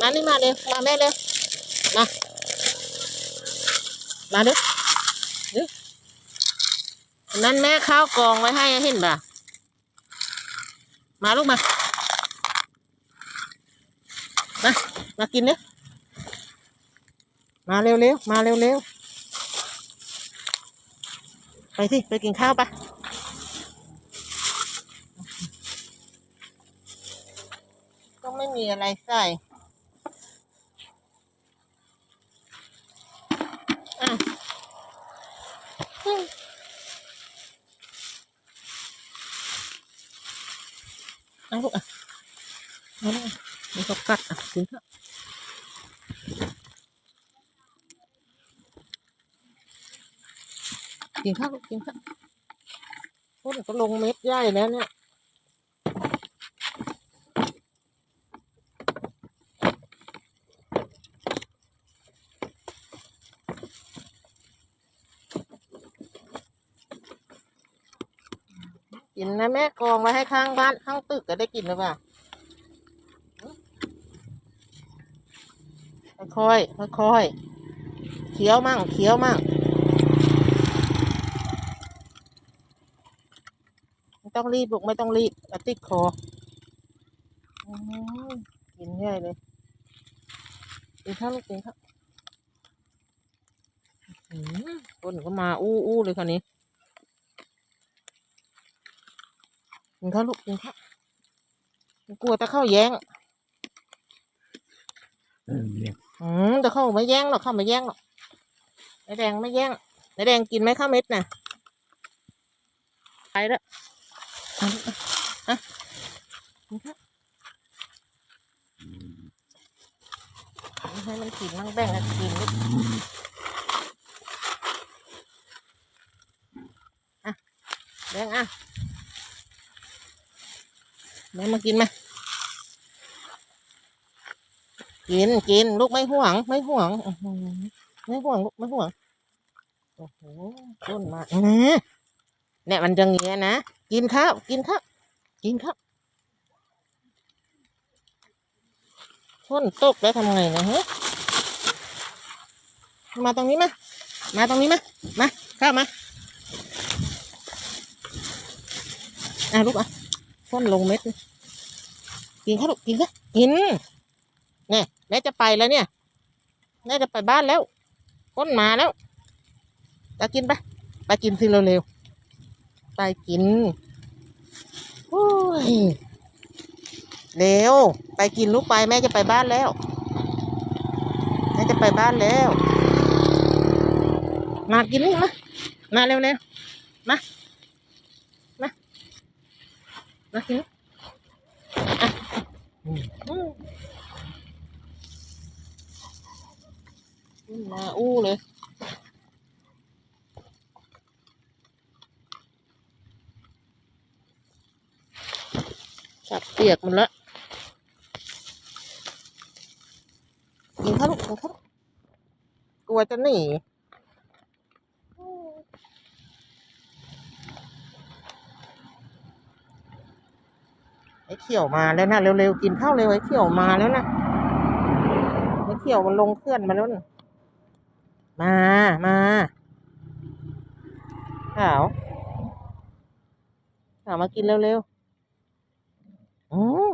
มานี่มาเร็วมาแม่เร็วมา มาเด้อเด้ออันนั้นแม่ข้าวกองไว้ให้เห็นป่ะมาลูกมา มา มากินเด้อมาเร็วๆมาเร็วๆไปสิ ไปกินข้าวปะก็ไม่มีอะไรใส่ อะอืมเอาลูกอะเอาลูกอะมีเขากัดอะกินเถอะกินข้าวลูกกินข้าวโอ้ยก็ลงเม็ดใหญ่แล้วเนี่ย กินนะแม่กองไว้ให้ข้างบ้านข้างตึกก็ได้กินหรือเปล่าค่อยค่อยเคี้ยวมั่งเคี้ยวมั่งไม่ต้องรีบลูกไม่ต้องรีบกระติดคออืมกินง่ายเลยกินข้าวลูกกินข้าวอืมคนก็มาอู้อู้เลยคราวนี้ กินข้าวลูกกินข้าวกลัวจะเข้าแย้งเออเนี่ยอืมจะเข้าไม่แย่งหรอกเข้าไม่แย่งหรอกนายแดงไม่แย่งนายแดงกินไหมข้าวเม็ดน่ะไปแล้วเอาลูกอะกินข้าวให้มันกินมั่งแบ่งกันกินลูกอะแดงอะ แม่มากินไหมกินกินลูกไม่ห่วง ไม่ห่วงไม่ห่วงลูกไม่ห่วงโอ้โหต้นมาเนี่ยมันจะเงี้ยนะกินข้าวกินข้าวกินข้าวฝนตกแล้วทำไงนะฮ้ยมาตรงนี้มามาตรงนี้มามาข้าวมาอะลูกอะ ฝนลงเม็ดกินข้าวกกินข้ากินเนี่ยแม่จะไปแล้วเนี่ยแม่จะไปบ้านแล้วก้นมาแล้วจะกินไปไปกินสิเร็วๆไปกินโอ้ยเร็วไปกินลูกไปแม่จะไปบ้านแล้วแม่จะไปบ้านแล้ว มากินนี่มามาเร็วๆมา มากินอะอืมอืมขึ้นมาอู้เลยสับเปียกหมันละกินข้าวลูกกินข้าวลูกกลัวจะหนี เขียวมาแล้วนะเร็วๆกินข้าวเร็วไอ้เขียวมาแล้วนะไอ้เขียวมันลงเคลื่อนมาแล้วนะมามาขาวขาวมากินเร็วๆอือ